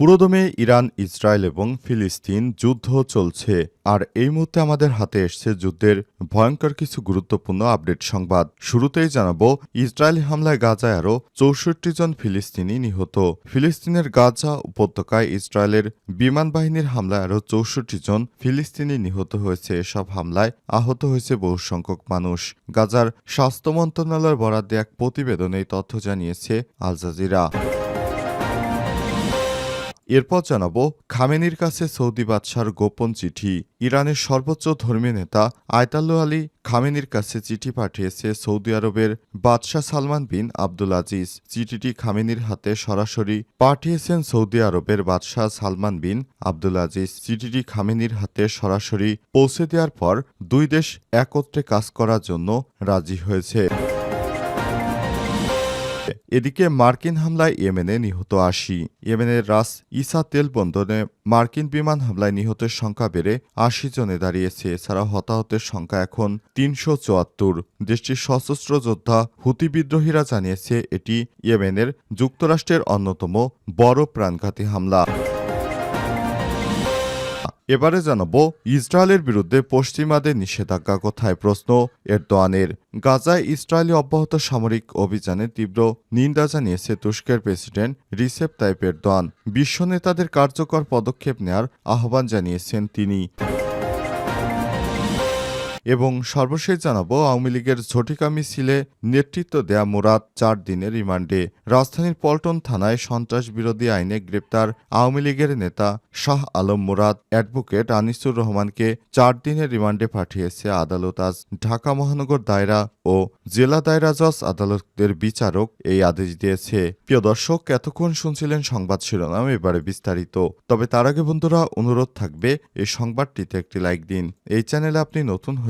পুরোদমে Iran, Israel এবং ফিলিস্তিন যুদ্ধ চলছে। আর এই মুহূর্তে আমাদের হাতে এসছে যুদ্ধের ভয়ঙ্কর কিছু গুরুত্বপূর্ণ আপডেট সংবাদ। শুরুতেই জানাব, ইসরায়েলি হামলায় গাজায় আরও চৌষট্টি জন ফিলিস্তিনি নিহত। ফিলিস্তিনের গাজা উপত্যকায় ইসরায়েলের বিমান বাহিনীর হামলায় আরও চৌষট্টি জন ফিলিস্তিনি নিহত হয়েছে। এসব হামলায় আহত হয়েছে বহু সংখ্যক মানুষ। গাজার স্বাস্থ্য মন্ত্রণালয়ের বরাদ্দে এক প্রতিবেদনে তথ্য জানিয়েছে আল জাজিরা। এরপর জানাব খামেনির কাছে সৌদি বাদশার গোপন চিঠি। ইরানের সর্বোচ্চ ধর্মীয় নেতা আয়তাল্লু আলী খামেনির কাছে চিঠি পাঠিয়েছে সৌদি আরবের বাদশাহ সালমান বিন আব্দুল আজিজ। চিঠিটি খামেনির হাতে সরাসরি পাঠিয়েছেন সৌদি আরবের বাদশাহ সালমান বিন আব্দুল আজিজ। চিঠিটি খামেনির হাতে সরাসরি পৌঁছে দেওয়ার পর দুই দেশ একত্রে কাজ করার জন্য রাজি হয়েছে। এদিকে মার্কিন হামলায় ইয়েমেনে নিহত আশি। ইয়েমেনের রাস ইসা তেল বন্দরে মার্কিন বিমান হামলায় নিহতের সংখ্যা বেড়ে আশি জনে দাঁড়িয়েছে। এছাড়া হতাহতের সংখ্যা এখন তিনশো চুয়াত্তর। দেশটির সশস্ত্র যোদ্ধা হুতি বিদ্রোহীরা জানিয়েছে, এটি ইয়েমেনের যুক্তরাষ্ট্রের অন্যতম বড় প্রাণঘাতী হামলা। এবারে জানাব, ইসরায়েলের বিরুদ্ধে পশ্চিমাদের নিষেধাজ্ঞা কোথায় প্রশ্ন। এরদোয়ানের গাজায় ইসরায়েলি অব্যাহত সামরিক অভিযানে তীব্র নিন্দা জানিয়েছে তুস্কের প্রেসিডেন্ট রিসেপ তাইপ এরদোয়ান। বিশ্ব নেতাদের কার্যকর পদক্ষেপ নেয়ার আহ্বান জানিয়েছেন তিনি। এবং সর্বশেষ জানাব, আওয়ামী লীগের ঝটিকা মিছিলে নেতৃত্ব দেয়া মুরাদ চার দিনের রিমান্ডে। রাজধানীর পল্টন থানায় সন্ত্রাস বিরোধী আইনে গ্রেপ্তার আওয়ামী লীগের নেতা শাহ আলম মুরাদ। অ্যাডভোকেট আনিসুর রহমানকে চার দিনের রিমান্ডে পাঠিয়েছে আদালত। আজ ঢাকা মহানগর দায়রা ও জেলা দায়রা জজ আদালতের বিচারক এই আদেশ দিয়েছে। প্রিয় দর্শক, এতক্ষণ শুনছিলেন সংবাদ শিরোনাম, এবারে বিস্তারিত। তবে তার আগে বন্ধুরা, অনুরোধ থাকবে, এই সংবাদটিতে একটি লাইক দিন। এই চ্যানেলে আপনি নতুন হয়ে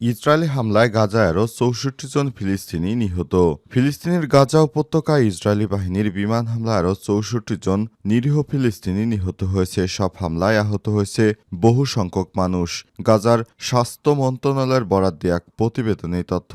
ইসরায়েলি হামলায় গাজা আরও চৌষট্টি জন ফিলিস্তিনি নিহত। ফিলিস্তিনের গাজা উপত্যকায় ইসরায়েলি বাহিনীর বিমান হামলায় আরও চৌষট্টি জন নিরীহ ফিলিস্তিনি নিহত হয়েছে। সব হামলায় আহত হয়েছে বহু সংখ্যক মানুষ। গাজার স্বাস্থ্য মন্ত্রণালয়ের বরাদ্দে এক প্রতিবেদনে তথ্য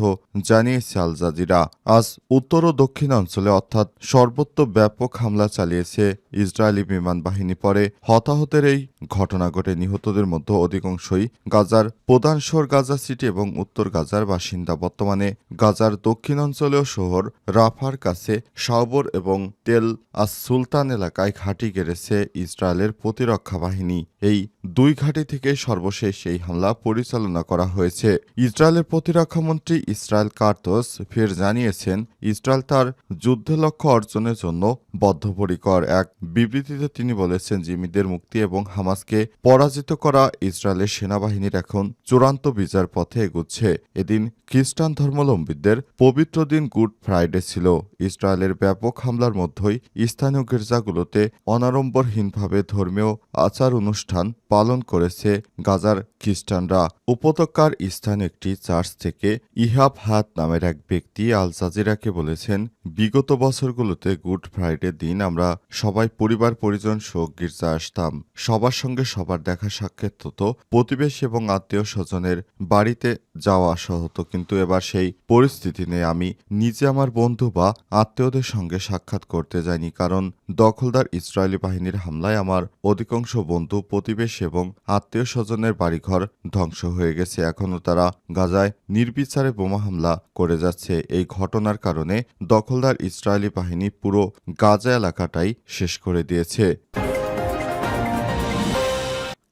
জানিয়েছে আল জাজিরা। আজ উত্তর ও দক্ষিণাঞ্চলে অর্থাৎ সর্বত্র ব্যাপক হামলা চালিয়েছে ইসরায়েলি বিমান বাহিনী। পরে হতাহতের এই ঘটনা ঘটে। নিহতদের মধ্যে অধিকাংশই গাজার প্রধান শহর গাজা সিটি উত্তর গাজার বাসিন্দা। বর্তমানে গাজার দক্ষিণ অঞ্চলীয় শহর রাফার কাছে সাবর এবং তেল আস সুলতান এলাকায় ঘাঁটি গেড়েছে ইসরায়েলের প্রতিরক্ষা বাহিনী। এই দুই ঘাঁটি থেকে সর্বশেষ এই হামলা পরিচালনা করা হয়েছে। ইসরায়েলের প্রতিরক্ষামন্ত্রী ইসরায়েল কার্তোস ফের জানিয়েছেন, ইসরায়েল তার যুদ্ধ লক্ষ্য অর্জনের জন্য বদ্ধপরিকর। এক বিবৃতিতে তিনি বলেছেন জিমিদের মুক্তি এবং হামাসকে পরাজিত করা ইসরায়েলের সেনাবাহিনীর এখন চূড়ান্ত বিচার পথে এগুচ্ছে। এদিন খ্রিস্টান ধর্মাবলম্বীদের পবিত্র দিন গুড ফ্রাইডে ছিল। ইসরায়েলের ব্যাপক হামলার মধ্যেই স্থানীয় গির্জাগুলোতে অনাড়ম্বরহীনভাবে ধর্মীয় আচার অনুষ্ঠান পালন করেছে গাজার খ্রিস্টানরা। উপত্যকার স্থান একটি চার্চ থেকে ইহাব হাত নামের এক ব্যক্তি আল জাজিরাকে বলেছেন, বিগত বছরগুলোতে গুড ফ্রাইডে দিন আমরা সবাই পরিবার, পরিজন, শোক, গির্জা আসতাম। সবার সঙ্গে সবার দেখা সাক্ষাৎ হতো। প্রতিবেশী এবং আত্মীয় স্বজনের বাড়িতে যাওয়া আসা হতো। কিন্তু এবার সেই পরিস্থিতি নেই। আমি নিজে আমার বন্ধু বা আত্মীয়দের সঙ্গে সাক্ষাৎ করতে যাইনি। কারণ দখলদার ইসরায়েলি বাহিনীর হামলায় আমার অধিকাংশ বন্ধু প্রতিবেশী এবং আত্মীয় স্বজনের বাড়িঘর ধ্বংস হয়ে গেছে। এখনও তারা গাজায় নির্বিচারে বোমা হামলা করে যাচ্ছে। এই ঘটনার কারণে দখলদার ইসরায়েলি বাহিনী পুরো গাজা এলাকাটাই শেষ করে দিয়েছে।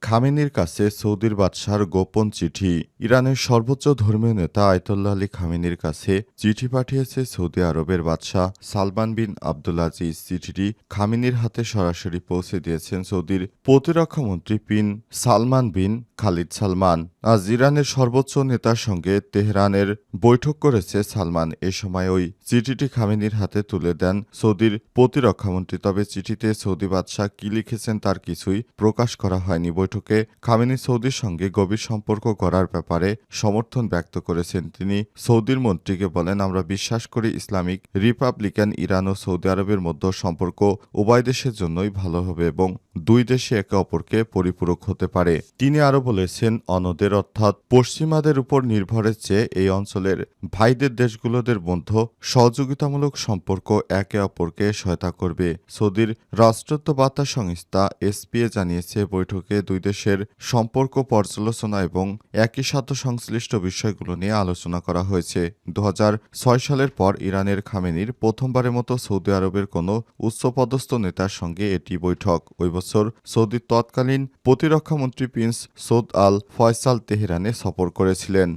খামেনির কাছে সৌদির বাদশার গোপন চিঠি। ইরানের সর্বোচ্চ ধর্মীয় নেতা আয়তুল্লাহ আলী খামেনির কাছে চিঠি পাঠিয়েছে সৌদি আরবের বাদশাহ সালমান বিন আব্দুল আজিজ। চিঠিটি খামেনির হাতে সরাসরি পৌঁছে দিয়েছেন সৌদির প্রতিরক্ষা মন্ত্রী bin Salman bin Khalid Salman. আজ ইরানের সর্বোচ্চ নেতার সঙ্গে তেহরানের বৈঠক করেছে সালমান। এ সময় ওই চিঠিটি খামেনির হাতে তুলে দেন সৌদির প্রতিরক্ষামন্ত্রী তবে চিঠিতে সৌদি বাদশাহ কি লিখেছেন তার কিছুই প্রকাশ করা হয়নি। বৈঠকে খামেনি সৌদির সঙ্গে গভীর সম্পর্ক করার ব্যাপারে সমর্থন ব্যক্ত করেছেন তিনি। সৌদির মন্ত্রীকে বলেন, আমরা বিশ্বাস করি ইসলামিক রিপাবলিকান ইরান ও সৌদি আরবের মধ্যে সম্পর্ক উভয় দেশের জন্যই ভালো হবে এবং দুই দেশে একে অপরকে পরিপূরক হতে পারে। তিনি আরও বলেছেন, অনদের অর্থাৎ পশ্চিমাদের উপর নির্ভরের চেয়ে এই অঞ্চলের ভাইদের দেশগুলোদের মধ্যে সহযোগিতামূলক সম্পর্ক একে অপরকে সহায়তা করবে। সৌদির রাষ্ট্রত্ব বার্তা সংস্থা এসপিএ জানিয়েছে, বৈঠকে দুই দেশের সম্পর্ক পর্যালোচনা এবং একই সাথে সংশ্লিষ্ট বিষয়গুলো নিয়ে আলোচনা করা হয়েছে। দু হাজার ছয় সালের পর ইরানের খামেনির প্রথমবারের মতো সৌদি আরবের কোনো উচ্চপদস্থ নেতার সঙ্গে এটি বৈঠক। ওই বছর সৌদির তৎকালীন প্রতিরক্ষামন্ত্রী প্রিন্স সৌদ আল ফয়সাল তেহরানে সফর করেছিলেন।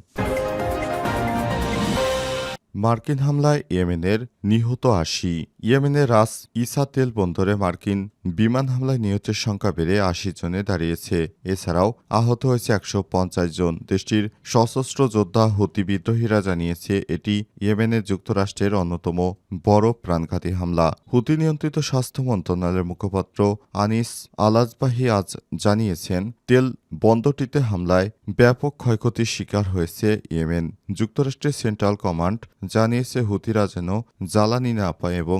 মার্কিন হামলায় ইয়েমেনের নিহত আশি। ইয়েমেনের রাস ইসা তেল বন্দরে মার্কিন বিমান হামলায় নিহতের সংখ্যা বেড়ে আশি জনে দাঁড়িয়েছে। এছাড়াও আহত হয়েছে একশো পঞ্চাশ জন। দেশটির সশস্ত্র যোদ্ধা হুতি বিদ্রোহীরা জানিয়েছে, এটি ইয়েমেনের যুক্তরাষ্ট্রের অন্যতম বড় প্রাণঘাতী হামলা। হুতি নিয়ন্ত্রিত স্বাস্থ্য মন্ত্রণালয়ের মুখপাত্র আনিস আলাজবাহি আজ জানিয়েছেন, তেল বন্দরটিতে হামলায় ব্যাপক ক্ষয়ক্ষতির শিকার হয়েছে ইয়েমেন। যুক্তরাষ্ট্রের সেন্ট্রাল কমান্ড জানিয়েছে, হুতিরা যেন জ্বালানি না পায় এবং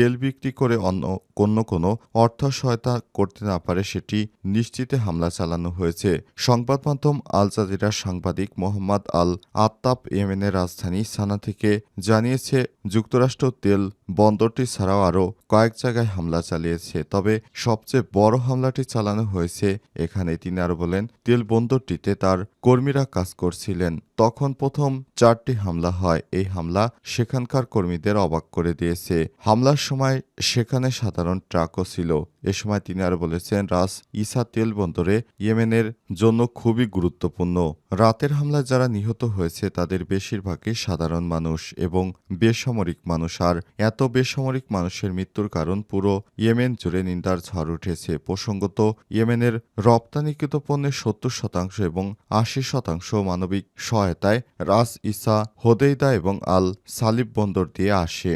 তেল বিক্রি করে অন্য অন্য কোনো অর্থ সহায়তা করতে না পারে সেটি নিশ্চিতে হামলা চালানো হয়েছে। সংবাদ মাধ্যম আল জাজিরার সাংবাদিক মোহাম্মদ আল আত্তাব ইয়েমেনের রাজধানী সানা থেকে জানিয়েছে, যুক্তরাষ্ট্র তেল বন্দরটি ছাড়াও আরও কয়েক জায়গায় হামলা চালিয়েছে, তবে সবচেয়ে বড় হামলাটি চালানো হয়েছে এখানে তিনি আরও বলেন, তেল বন্দরটিতে তার কর্মীরা কাজ করছিলেন। তখন প্রথম চারটি হামলা হয়। এই হামলা সেখানকার কর্মীদের অবাক করে দিয়েছে। হামলার সময় সেখানে সাধারণ ট্রাকও ছিল। এ সময় তিনি আর বলেছেন, রাস ইসা তেল বন্দরে ইয়েমেনের জন্য খুবই গুরুত্বপূর্ণ। রাতের হামলায় যারা নিহত হয়েছে, তাদের বেশিরভাগই সাধারণ মানুষ এবং বেসামরিক মানুষ। আর এত বেসামরিক মানুষের মৃত্যুর কারণ পুরো ইয়েমেন জুড়ে নিন্দার ঝড় উঠেছে। প্রসঙ্গত, ইয়েমেনের রপ্তানিকৃত পণ্যের সত্তর শতাংশ এবং আশি শতাংশ মানবিক সহায়তায় রাস ইসা হোদেইদা এবং আল সালিব বন্দর দিয়ে আসে।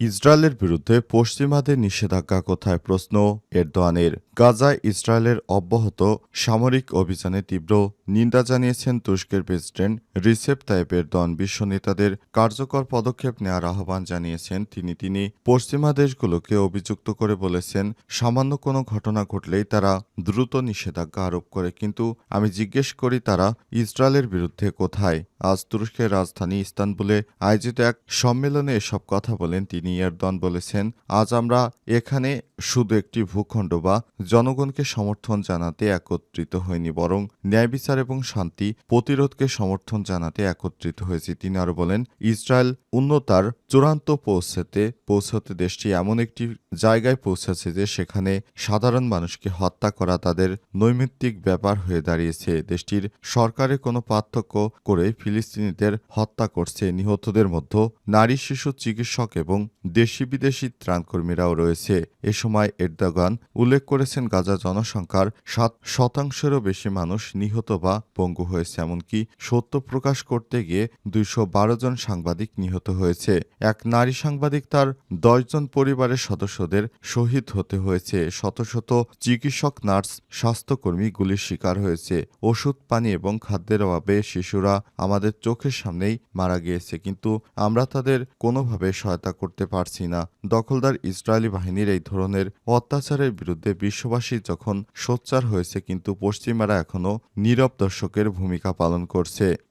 ইসরায়েলের বিরুদ্ধে পশ্চিমাদের নিষেধাজ্ঞা কোথায় প্রশ্ন এরদোয়ানের। গাজায় ইসরায়েলের অব্যাহত সামরিক অভিযানে তীব্র নিন্দা জানিয়েছেন তুরস্কের প্রেসিডেন্ট রিসেপ তাইপ এরদোয়ান। বিশ্ব নেতাদের কার্যকর পদক্ষেপ নেওয়ার আহ্বান জানিয়েছেন তিনি। তিনি পশ্চিমা দেশগুলোকে অভিযুক্ত করে বলেছেন, সামান্য কোনো ঘটনা ঘটলেই তারা দ্রুত নিষেধাজ্ঞা আরোপ করে। কিন্তু আমি জিজ্ঞেস করি, তারা ইসরায়েলের বিরুদ্ধে কোথায়? আজ তুরস্কের রাজধানী ইস্তানবুলে আয়োজিত এক সম্মেলনে এসব কথা বলেন তিনি। এরদন বলেছেন, আজ আমরা এখানে শুধু একটি ভূখণ্ড বা জনগণকে সমর্থন জানাতে একত্রিত হয়নি বরং ন্যায় বিচার এবং শান্তি প্রতিরোধকে সমর্থন জানাতে একত্রিত হয়েছি। তিনি আরও বলেন, ইসরায়েল উন্নতার চূড়ান্ত পৌঁছতে পৌঁছতে দেশটি এমন একটি জায়গায় পৌঁছেছে যে সেখানে সাধারণ মানুষকে হত্যা করা তাদের নৈমিত্তিক ব্যাপার হয়ে দাঁড়িয়েছে। দেশটির সরকারের কোনো পার্থক্য করে ফিলিস্তিনিদের হত্যা করছে নিহতদের মধ্যে নারী, শিশু, চিকিৎসক এবং দেশি বিদেশি ত্রাণকর্মীরাও রয়েছে। এ সময় এরদোগান উল্লেখ করেছেন, গাজা জনসংখ্যার সাত শতাংশেরও বেশি মানুষ নিহত বা পঙ্গু হয়েছে, এমনকি সত্য প্রকাশ করতে গিয়ে দুইশো বারো জন সাংবাদিক নিহত হয়েছে। এক নারী সাংবাদিক তার দশজন পরিবারের সদস্যদের শহীদ হতে হয়েছে। শত শত চিকিৎসক, নার্স, স্বাস্থ্যকর্মী গুলির শিকার হয়েছে। ওষুধ, পানি এবং খাদ্যের অভাবে শিশুরা আমাদের চোখের সামনেই মারা গিয়েছে। কিন্তু আমরা তাদের কোনোভাবে সহায়তা করতে পারছি না। দখলদার ইসরায়েলি বাহিনীর এই ধরনের অত্যাচারের বিরুদ্ধে বিশ্ববাসী যখন সোচ্চার হয়েছে, কিন্তু পশ্চিমারা এখনও নীরব দর্শকের ভূমিকা পালন করছে।